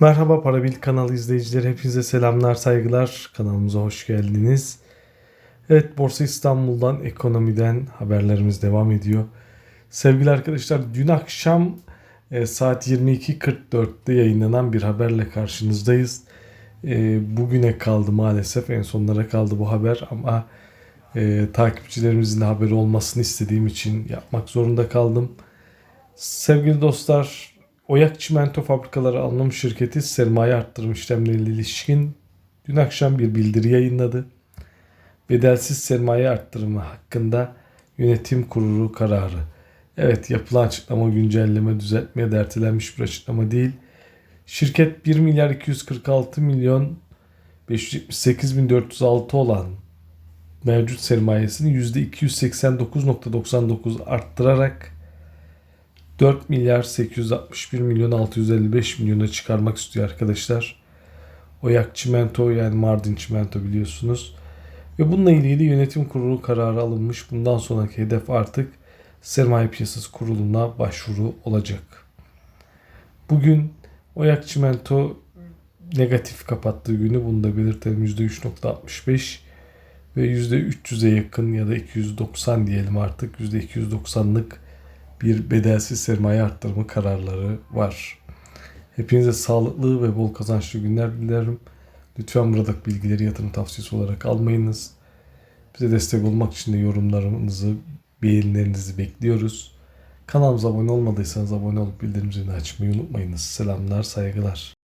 Merhaba Parabil kanalı izleyicileri hepinize selamlar saygılar kanalımıza hoş geldiniz. Evet Borsa İstanbul'dan ekonomiden haberlerimiz devam ediyor. Sevgili arkadaşlar dün akşam e, saat 22.44'te yayınlanan bir haberle karşınızdayız. E, bugüne kaldı maalesef en sonlara kaldı bu haber ama e, takipçilerimizin haberi olmasını istediğim için yapmak zorunda kaldım. Sevgili dostlar Oyak Çimento Fabrikaları Anonim Şirketi sermaye arttırım işlemleriyle ilişkin dün akşam bir bildiri yayınladı. Bedelsiz sermaye arttırımı hakkında yönetim kurulu kararı. Evet yapılan açıklama güncelleme düzeltmeye de ertelenmiş bir açıklama değil. Şirket 1 milyar 246 milyon 578 bin 406 olan mevcut sermayesini %289.99 arttırarak 4 milyar 861 milyon 655 milyona çıkarmak istiyor arkadaşlar. Oyak Çimento yani Mardin Çimento biliyorsunuz. Ve bununla ilgili yönetim kurulu kararı alınmış. Bundan sonraki hedef artık sermaye piyasası kuruluna başvuru olacak. Bugün Oyak Çimento negatif kapattığı günü bunu da belirtelim %3.65 ve %300'e yakın ya da 290 diyelim artık %290'lık bir bedelsiz sermaye arttırma kararları var. Hepinize sağlıklı ve bol kazançlı günler dilerim. Lütfen buradaki bilgileri yatırım tavsiyesi olarak almayınız. Bize destek olmak için de yorumlarınızı, beğenilerinizi bekliyoruz. Kanalımıza abone olmadıysanız abone olup bildirim zilini açmayı unutmayınız. Selamlar, saygılar.